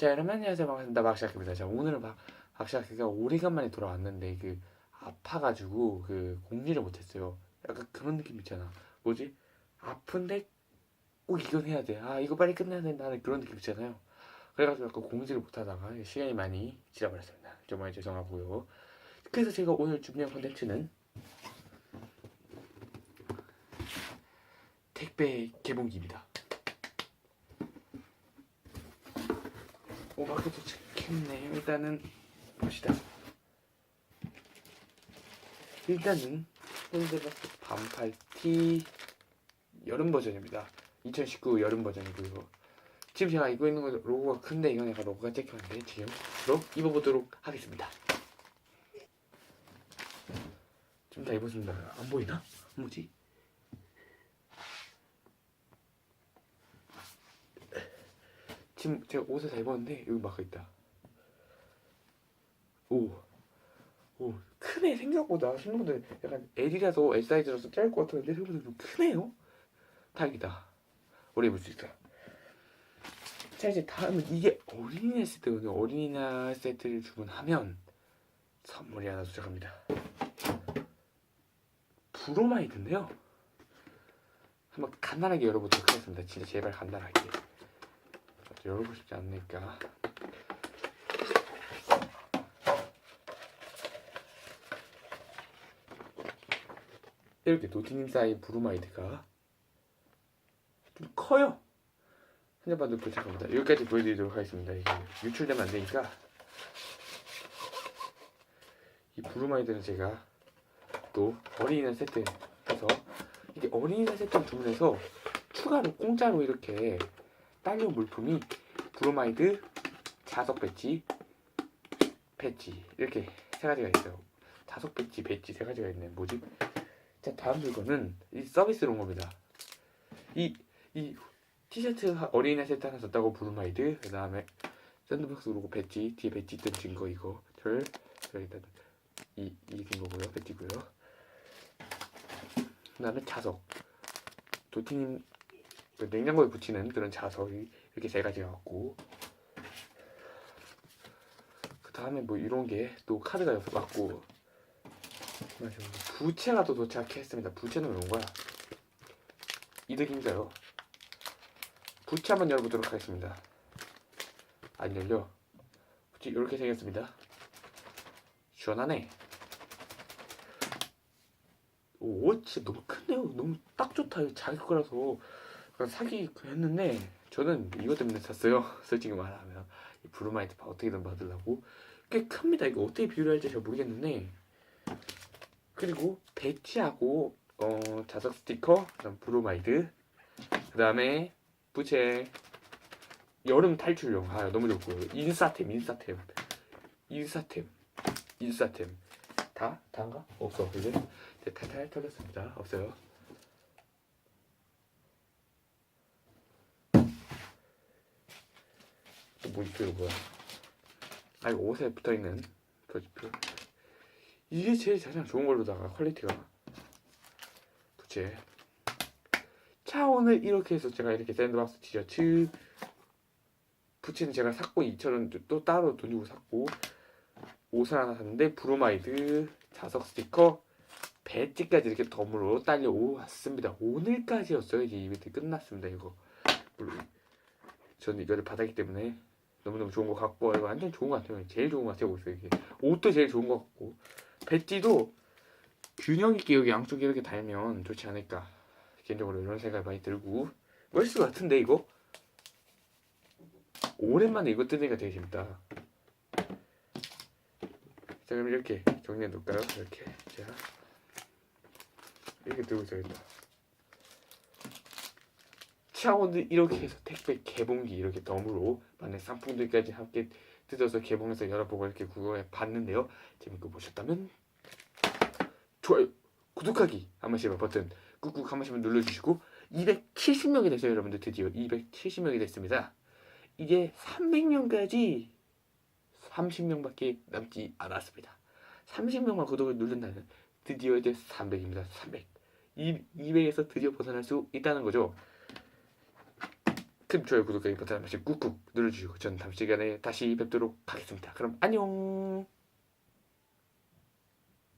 자 여러분 안녕하세요 반갑습니다 박샤크입니다 자 오늘은 박, 박샤크가 오래간만에 돌아왔는데 그 아파가지고 그 공지를 못했어요. 약간 그런 느낌 있잖아. 뭐지? 아픈데 꼭 이건 해야 돼아 이거 빨리 끝내야 된다는 그런 느낌 있잖아요. 그래가지고 약간 공지를 못하다가 시간이 많이 지나버렸습니다. 정말 죄송하고요. 그래서 제가 오늘 준비한 콘텐츠는 택배 개봉기입니다 오마크 도착했네요. 일단은 봅시다. 일단은 샌드박스 반팔 티 여름 버전입니다. 2019 여름 버전이고요. 지금 제가 입고 있는 거 로고가 큰데 이건 약간 로고가 찍혔는데 지금 바로 입어보도록 하겠습니다. 좀다 입었습니다. 안 보이나? 뭐지? 지금 제가 옷을 다 입었는데 여기 막혀 있다. 오, 오 크네 생각보다 신분들 약간 L이라서 L 사이즈라서 짧을 것 같았는데 생각보다 좀 크네요. 다행이다. 오래 입을 수 있어. 자 이제 다음은 이게 어린이날 세트거든요. 어린이날 세트를 주문하면 선물이 하나 도착합니다. 브로마이드인데요. 한번 간단하게 열어보도록 하겠습니다. 진짜 제발 간단하게. 열고 싶지 않으니까. 이렇게 쌓인 브루마이드가 좀 커요. 한잔반도 도착합니다. 여기까지 보여드리도록 하겠습니다. 이게 유출되면 안 되니까. 이 브루마이드는 제가 또 어린이날 세트 해서 이게 어린이날 세트 주문해서 추가로 공짜로 이렇게 딸려 물품이 브로마이드, 자석 배지, 배지 이렇게 세 가지가 있어요. 자석 배지, 배지 세 가지가 있네. 뭐지? 자 다음 물건은 이 서비스로 온 겁니다. 이 이 티셔츠 하- 어린이날 세트 하나 줬다고 브루마이드 그 다음에 샌드박스 로고 배지 뒤에 배지 있던 증거 이거 절 일단 이 이게 증거고요 배지고요. 그 다음에 자석 도티님 그 냉장고에 붙이는 그런 자석이 이렇게 세 가지가 왔고 그 다음에 뭐 이런 게 또 카드가 옆에 왔고 부채가 또 도착했습니다. 부채는 왜 온 거야? 이득인가요? 부채 한번 열어보도록 하겠습니다. 안 열려. 부채 이렇게 생겼습니다. 시원하네. 오, 옷 진짜 너무 큰데요. 너무 딱 좋다. 자기 거라서 약간 사기 했는데 저는 이것 때문에 샀어요. 솔직히 말하면 이 브루마이트 바 어떻게든 받으려고 꽤 큽니다. 이거 어떻게 비교를 할지 잘 모르겠는데 그리고 배지하고 어, 자석 스티커, 그다음 브루마이드, 그다음에 부채, 여름 탈출용 아 너무 좋고요. 인싸템, 인싸템, 인싸템, 인싸템 다 다인가? 없어 이제 탈탈 털렸습니다. 없어요. 모지표가 뭐야? 아 이거 옷에 붙어있는 모지표 이게 제일 가장 좋은 걸로다가 퀄리티가 부채. 자 오늘 이렇게 해서 제가 이렇게 샌드박스 티셔츠 부채는 제가 샀고 2,000원 또 따로 돈 주고 샀고 옷을 하나 샀는데 브로마이드 자석 스티커 배지까지 이렇게 덤으로 딸려 왔습니다. 오늘까지였어요. 이제 이벤트 끝났습니다 이거. 물론 저는 이거를 받았기 때문에 너무너무 좋은 것 같고 이거 완전 좋은 것 같아요. 제일 좋은 것 같아요. 옷이 이게 옷도 제일 좋은 것 같고 배지도 균형 있게 여기 양쪽에 이렇게 달면 좋지 않을까 개인적으로 이런 생각이 많이 들고 멋있을 것 같은데 이거 오랜만에 이거 뜯으니까 되게 재밌다. 자 그럼 이렇게 정리해 놓을까요? 이렇게 자 이렇게 들고 있어야겠다. 차원을 이렇게 해서 택배 개봉기 이렇게 덤으로 많은 상품들까지 함께 뜯어서 개봉해서 여러보고 이렇게 구경해 봤는데요. 재밌게 보셨다면 좋아요, 구독하기 한 번씩만 버튼 꾹꾹 한 번씩만 눌러주시고 270명이 됐어요 여러분들 드디어 270명이 됐습니다. 이제 300명까지 30명밖에 남지 않았습니다. 30명만 구독을 누른다면 드디어 이제 300입니다. 300. 이 200에서 드디어 벗어날 수 있다는 거죠. 큰 좋아요 구독하기 버튼 한 번씩 꾹꾹 눌러주시고 저는 다음 시간에 다시 뵙도록 하겠습니다. 그럼 안녕.